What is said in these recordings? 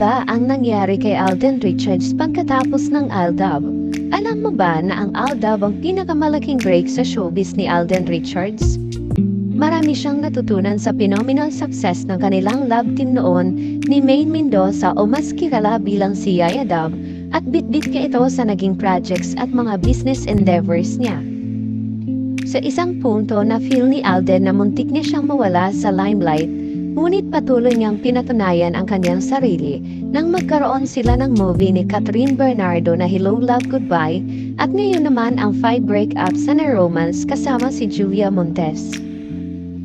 ba ang nangyari kay Alden Richards pagkatapos ng Aldab? Alam mo ba na ang Aldab ang pinakamalaking break sa showbiz ni Alden Richards? Marami siyang natutunan sa phenomenal success ng kanilang love team noon ni Maine Mendoza o mas kilala bilang si Yaya Dab at bitbit ka ito sa naging projects at mga business endeavors niya. Sa isang punto na feel ni Alden na muntik niya siyang mawala sa limelight, ngunit patuloy niyang pinatunayan ang kanyang sarili nang magkaroon sila ng movie ni Catherine Bernardo na Hello Love Goodbye at ngayon naman ang five breakups sa na romance kasama si Julia Montes.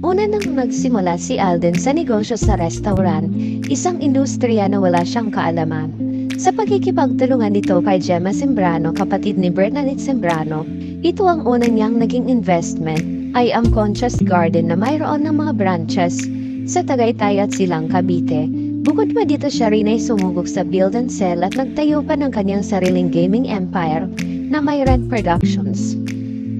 Una nang magsimula si Alden sa negosyo sa restaurant, isang industriya na wala siyang kaalaman. Sa pagkikipagtulungan nito kay Gemma Sembrano, kapatid ni Bernadette Sembrano, ito ang una niyang naging investment ay ang Conscious Garden na mayroon ng mga branches sa Tagaytay at Silang Cavite. Bukod pa dito siya rin ay sumugok sa build and sell at nagtayo pa ng kanyang sariling gaming empire na may Red Productions.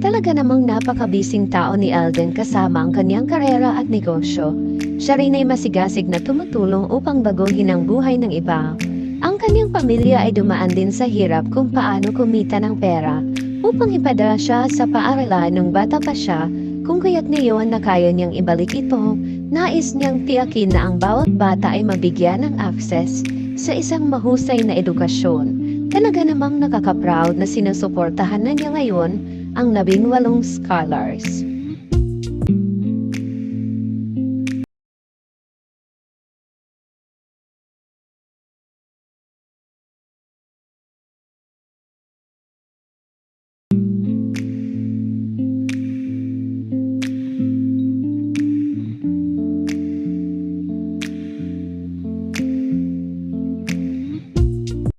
Talaga namang napakabising tao ni Alden kasama ang kanyang karera at negosyo. Siya rin ay masigasig na tumutulong upang baguhin ang buhay ng iba. Ang kanyang pamilya ay dumaan din sa hirap kung paano kumita ng pera upang ipadala siya sa paaralan nung bata pa siya kung kaya't ngayon na kaya niyang ibalik ito, nais niyang tiyakin na ang bawat bata ay mabigyan ng access sa isang mahusay na edukasyon. Talaga namang nakaka-proud na sinusuportahan na niya ngayon ang labing walong scholars.